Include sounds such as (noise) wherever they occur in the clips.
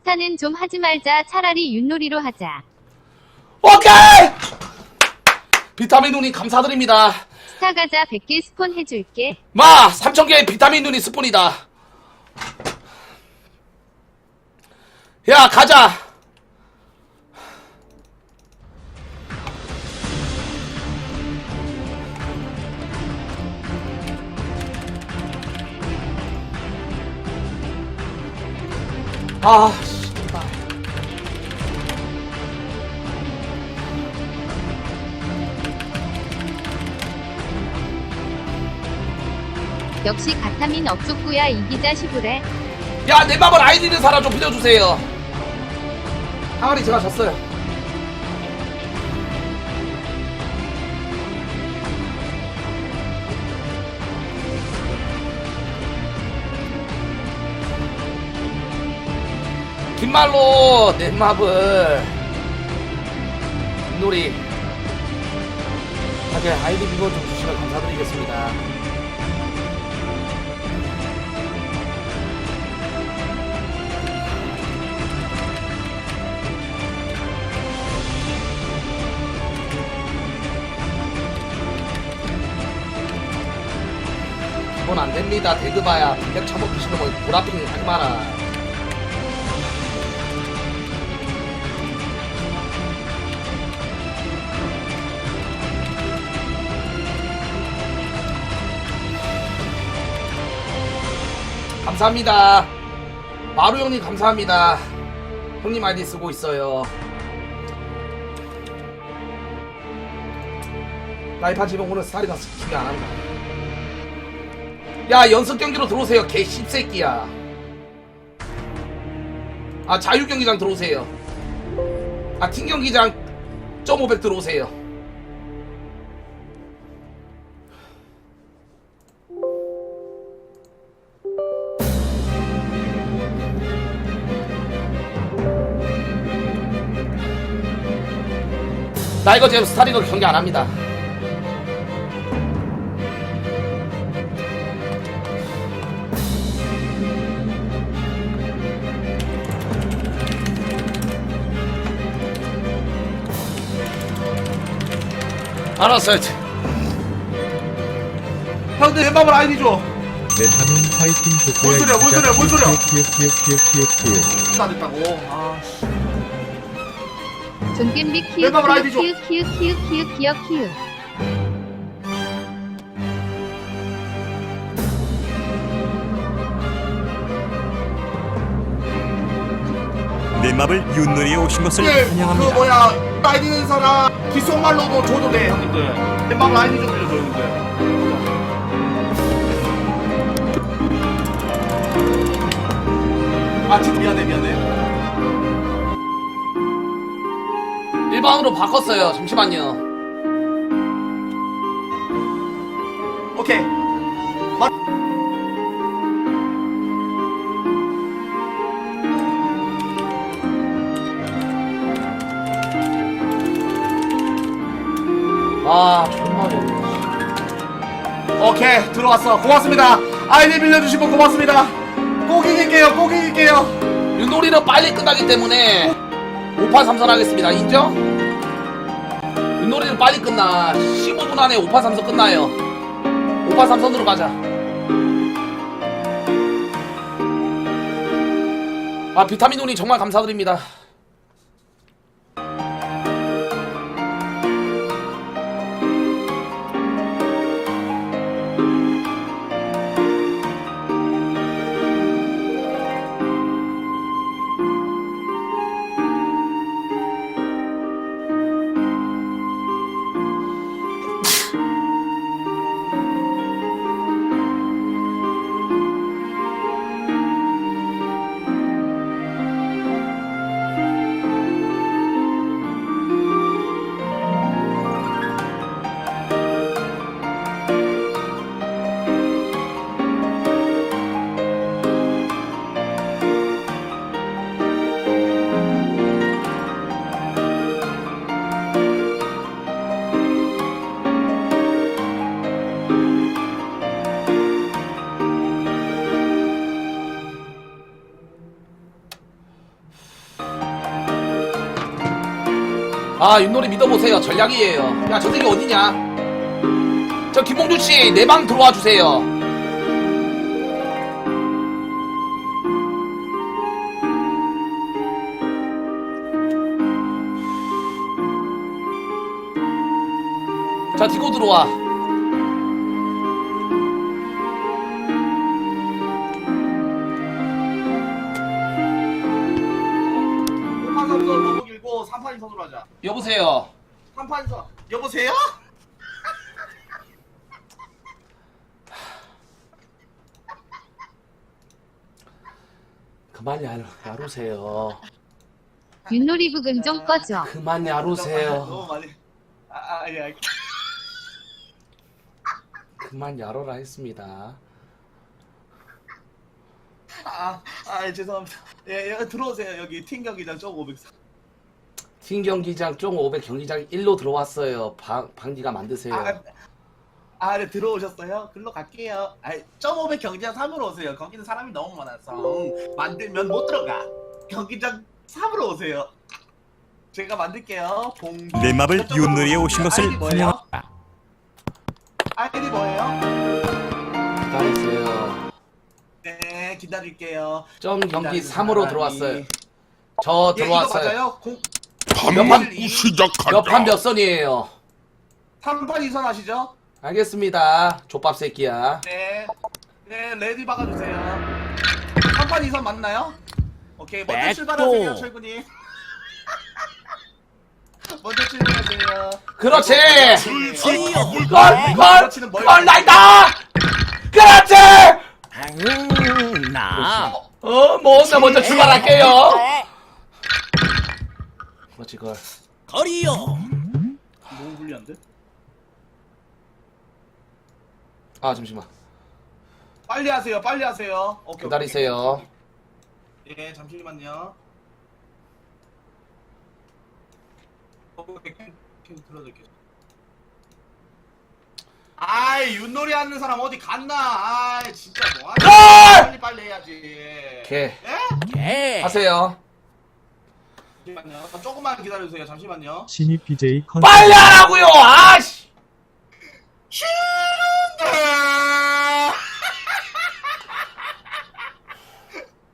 스타는 좀 하지 말자. 차라리 윷놀이로 하자. 오케이! 비타민 눈이 감사드립니다. 스타 가자 100개 스폰 해줄게. 마! 3,000개의 비타민 눈이 스푼이다. 야, 가자! 아, 역시 가타민 억쪽구야 이기자 시부래. 야, 내 맘을 아이디는 사람 좀 빌려주세요. 항아리 제가 졌어요. 긴말로 내 맘을 놀이 하게 아이디 비번 좀 주시면 감사드리겠습니다. 됩니다. 대그바야. 백 처먹히시는 거 보라핑 하지 마라. 감사합니다. 마루 형님 감사합니다. 형님 아이디 쓰고 있어요. 라이파 지방 오늘 스타리가 스키가 안 한다. 야 연습 경기로 들어오세요 개 씹새끼야. 아 자유 경기장 들어오세요. 아팀 경기장 1.500 들어오세요. 나 이거 지금 스타리거 경기 안 합니다 알았어요 형들 엠밥을 아이디 줘 메타는 화이팅 뭔 소리야, 뭔 소리야, 뭔 소리야? 키키키키키키키 다 됐다고 아 씨 존겜비 키읔 멤버들 아이디 줘. 키읔 키읔 키읔 키읔 키읔 키읔. 내 맘을 윷놀이에 오신 것을 그 환영합니다. 뭐야 있는 사람 귓속말로도 줘도 돼. 형님들. 엠밥을 아이디 좀 빌려줘 형님들. 아 진짜 미안해 미안해. 일반으로 바꿨어요. 잠시만요. 오케이 왔어 고맙습니다. 아이디 빌려주신 분 고맙습니다. 꼭 이길게요. 꼭 이길게요. 윷놀이는 빨리 끝나기 때문에 5판 3선 하겠습니다. 인정? 윷놀이는 빨리 끝나. 15분 안에 5판 3선 끝나요. 5판 3선으로 가자. 아 비타민 운이 정말 감사드립니다 아 윷놀이 믿어보세요. 전략이에요. 야 저 새끼 어디냐? 저 김봉준씨 내 방 들어와 주세요. 자 디고 들어와 판 선으로 하자. 여보세요 3판선. 여보세요? 그만 야, 야루세요 윷놀이 부금 좀 꺼줘. 그만 너무 야루세요 많이. 아, 아, 아니, 아니. 그만 야로라 했습니다 아, 아, 죄송합니다. 예, 예, 들어오세요. 여기 팀 경기장 쪽 504. 팀 경기장 쫑 500 경기장 1로 들어왔어요 방, 방기가 만드세요 아, 아, 네, 들어오셨어요? 글로 갈게요. 아, 1.5배 경기장 3으로 오세요. 거기는 사람이 너무 많아서 만들면 못 들어가. 경기장 3으로 오세요. 제가 만들게요. 봉. 내 맘을 윷놀이에 오신 것을 아이디 뭐예요? 환영합니다. 아이디 뭐예요? 기다리세요 네, 기다릴게요. 점 경기 기다리는 3으로 사람이. 들어왔어요 저 예, 이거 들어왔어요 맞아요? 공, 몇 판, 이- 몇판 몇 선이에요 3판 2선 하시죠? 알겠습니다 족밥 새끼야 네. 네, 레디 박아주세요. 3판 2선 맞나요? 오케이, 먼저 출발하세요, 철군님. (laughs) 먼저 출발하세요. 그렇지 걸, 걸! 걸! 걸 나이다! 그렇지! 나. 어, 뭐, 나 먼저 출발할게요. 그렇지, 걸. 거리요. 너무 불리한데? 아, 잠시만. 빨리 하세요, 빨리 하세요. 오케이, 기다리세요. 오케이. 예, 잠시만요. 어, 오케이, 캠, 캠 들어줄게요. 아이, 윷놀이 하는 사람 어디 갔나? 아이, 진짜 뭐 하냐? 걸! 빨리 빨리 해야지. 오케이. 예? 하세요. 잠시만요. 조금만 기다려주세요. 잠시만요. 신입 BJ 컨셉 빨리 하라고요! 아씨!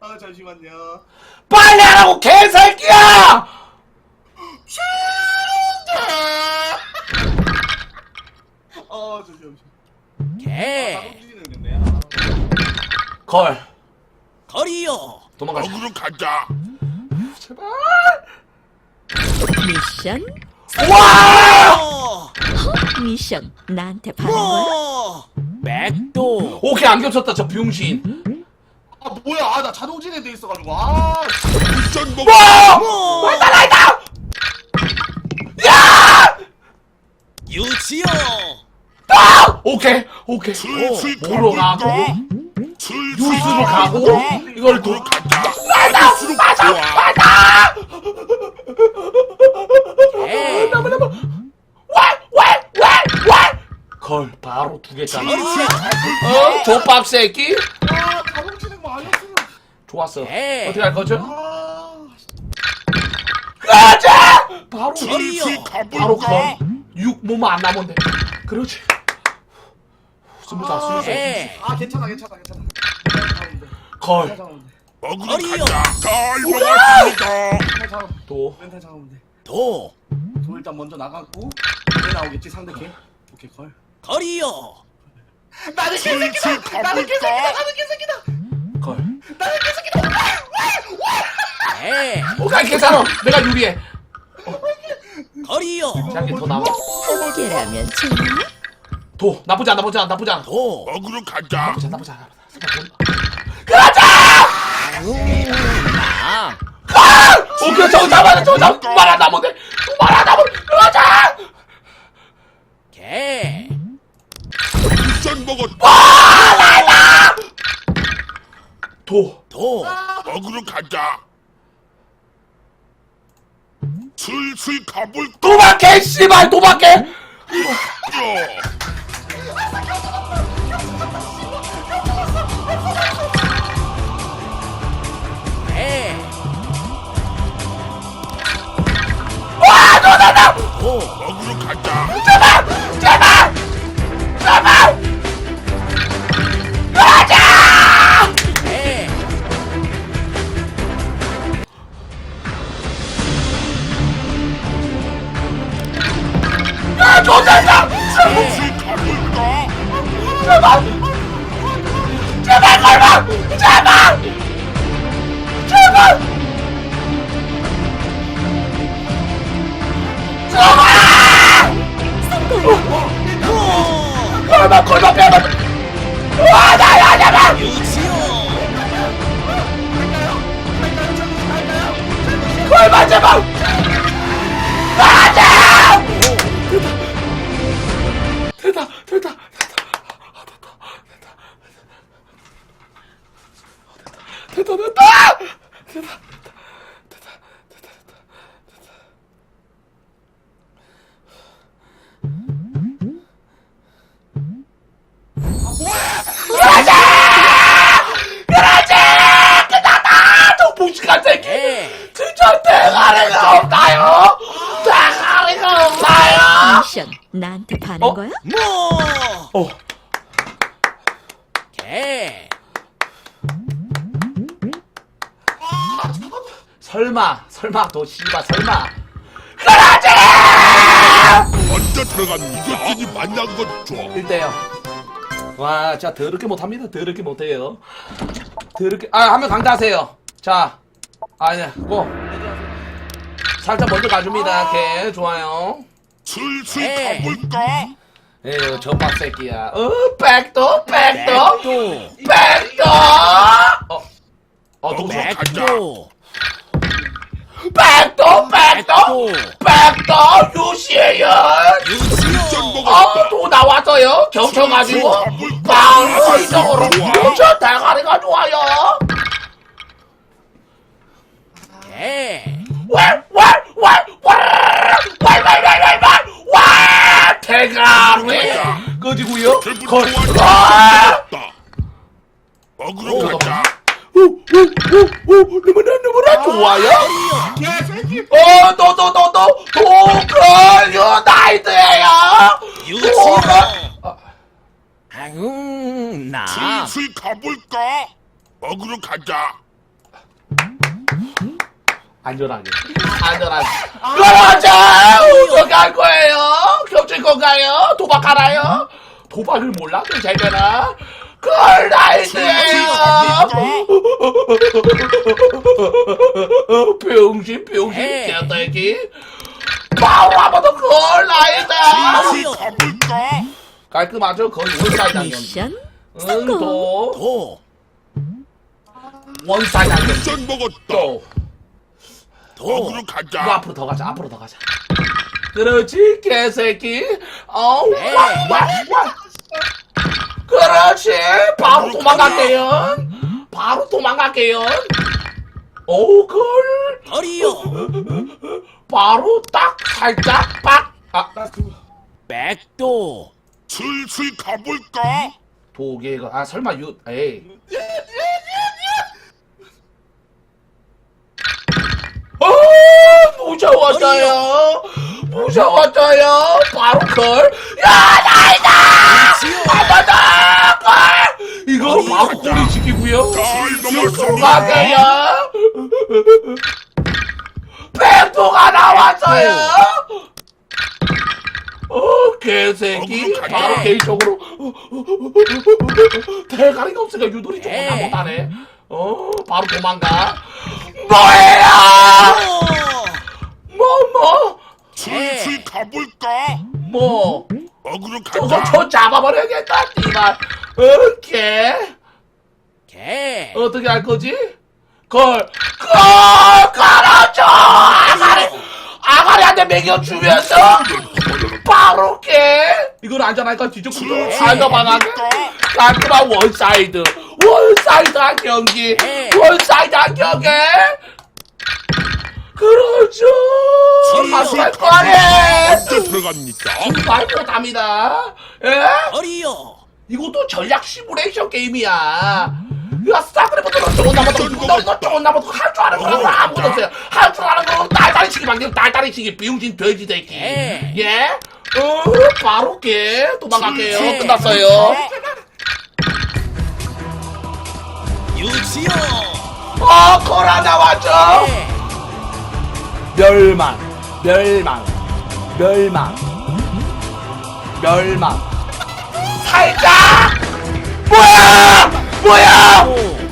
아 잠시만요. 빨리 하라고, 개새끼야! 어 잠시만. 개. 자동지는 됐네요. 걸. 거리요. 도망가자. 어그로 가자. 제발. 미션? 와! 어. 미션 나한테 받은 거야? 어. 백도. 오케이, 안 겹쳤다, 저 병신. 아 뭐야? 아 나 자동진에 돼 있어가지고. 아 미션 먹 와! 어. 나이다, 나이다! 야! 유치요. 아! 오케이, 오케이. 슬슬 뭐로 가고, 뉴스로 가고, 이걸 또. 가자. 갈수록 좋아. 개. 걸 바로 두 개잖아. 어? 족밥 새끼? 아, 아니었으면. 좋았어. 에. 어떻게 할 거죠? 아 가자! 바로 슬슬 바로 가볼까? 걸. 6 몸만 안 남은데. 그렇지. 스무 살 스무살. 개. 아 괜찮아 괜찮아 괜찮아. 걸. 어그로 거리요. 가자. 다. 멘탈 잡으면 돼. 또. 멘탈 잡으면 돼. 도. 도 일단 먼저 나가고 개 나오겠지 상대캐. 오케이 걸. 거리요. 나는 개새끼다. 나는 개새끼다. 나는 개새끼다. 걸. 나는 개새끼다. 개. 오케이 괜찮아. 내가 유리해. 거리요. 자기 더 남아. 함께라면 좋나? 도 나쁘지 않아 나쁘지 않아 나쁘지 않아. 도. 어그로 가자. 나쁘지 않아 나쁘지 않아. 그렇지! 나. 오케이 저거 잡아야 돼. 저거 잡아. 남은데. 두말 안 남은. 그렇지! 개. 미션 먹었다. 도. 도. 어그로 가자. 슬슬 가볼까? 도박해 씨발 도박해. 어, 먹으러 가자. 제발! 제발! 제발! 가자! 네. 야, 도전자! 제발! 제발! 설마 설마 너 씨발 설마. 먼저 들어간 이것들이 만난 것 좋아. 1대요. 와 진짜 더럽게 못합니다. 더럽게 못해요. 더럽게 아 한 명 강타하세요. 자 아니야 고 살짝 먼저 가줍니다. 오케이 좋아요. 슬슬 가볼까? 에휴 저 박새끼야. 어 백도 백도 또 백도. 어, 어 동서 백도. 백도 백도 백도. 유시연 어또 나왔어요? 경청가지고? 방울적으로 무저 대가리가 좋아요. 개 왈왈왈왈왈왈왈. 대가리 꺼지고요. 걸. 아! 않았다. 먹으러 가자 오오오오 너무나 너무나 좋아요. 어, 너너너너 도컬 유나이트예요. 도컬. 슬슬 가볼까? 먹으러 가자 안전하게. 안전하게. 그렇죠 어떡할 거예요? 겹칠 건가요? 도박하나요? 도박을 몰라 그 제게나 걸나이트예요 병신 병신 개새끼 바로 한번더 걸나이트 슬슬 가볼까? 깔끔하죠? 거의 원사이드 미션 응도 원사이드 경기 미션 먹었다 또 먹으러 이거 가자. 앞으로 더 가자 앞으로 더 가자. 그렇지 개새끼. 어우 와, 와, 와. 그렇지 바로 도망갈게요. 바로 도망갈게요. 오걸 어리요. 바로 딱 살짝 빡 아 백도. 슬슬 가볼까? 도개가 아 설마 유 에이 어 무서웠어요. 무서웠어요. 바로 걸 야 나이다! 아빠다 걸 이거 바로 꼬리 지키고요. 가게요 뱀도가 나왔어요. 어 개새끼. 바로. 개인적으로. 대가리가 없으니까 유돌이 조금 다 못하네. 어 바로 도망가. 뭐예요 뭐뭐? 슬슬 가볼까? 뭐? 먹으러 저거 가자. 저 잡아버려야겠다 띠발. 오케이 개. 어떻게 할 거지? 걸, 걸, 걸어줘! 아가리, 아가리한테 먹여주면서? 바로 깨! 이건 안전할까? 뒤쪽부터 안전방하게 깔끔한 원사이드, 원사이드한 경기, 원사이드한 경기! 가수할 거네! 먼저 들어갑니다 정말 못합니다! 예? 어리요 이것도 전략 시뮬레이션 게임이야. 야, 스타크래프트는 좋은 나무도 이거 좋은 나무도 할줄 아는 거 아무것도 없어요. 할 줄 아는 거 딸딸이 치기 만들 딸딸이 치기 비용진 돼지 새끼. 예. 예? 어, 바로 깨 도망갈게요. 끝났어요. 유치요 어, 코라 나왔죠? 멸망 멸망 멸망 멸망. 살짝! 뭐야! 뭐야!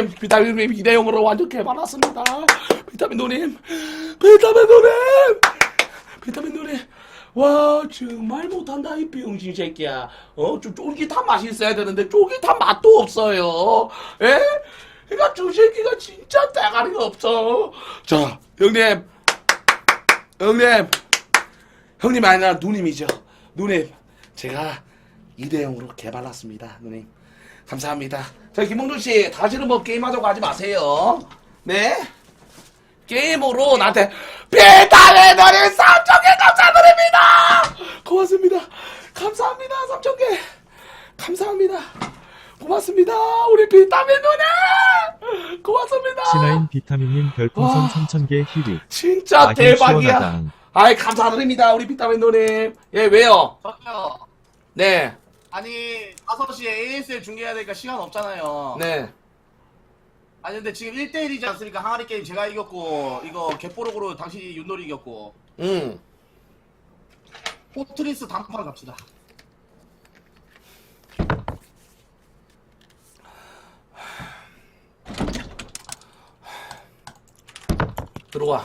형님 비타민 누님 이대용으로 완전 개발았습니다. 비타민 누님 비타민 누님 비타민 누님. 와 정말 못한다 이 병신 새끼야. 어좀 쫄깃한 맛이 있어야 되는데 쫄깃한 맛도 없어요. 에? 그러니까 저 새끼가 진짜 대가리가 없어. 자 형님. 형님. 형님 아니라 누님이죠. 누님, 제가 이대형으로 개발났습니다. 누님, 감사합니다. 자, 김봉준 씨, 다시는 뭐 게임하자고 하지 마세요. 네? 게임으로 나한테 비타민을 3,000개 감사드립니다! 고맙습니다. 감사합니다, 3,000개. 감사합니다. 고맙습니다. 우리 비타민 누님! 고맙습니다. 신하인 비타민님 와. 별풍선 3000개 희비. 진짜 대박이야. 아이, 감사드립니다. 우리 비타민 누님. 예, 왜요? 저기요. 네, 아니 5시에 ASL 중계해야 되니까 시간 없잖아요. 네. 아니 근데 지금 1대1이지 않습니까? 항아리 게임 제가 이겼고 이거 개뽀록으로 당신이 윷놀이 이겼고 음. 포트리스 단판 갑시다. 들어와.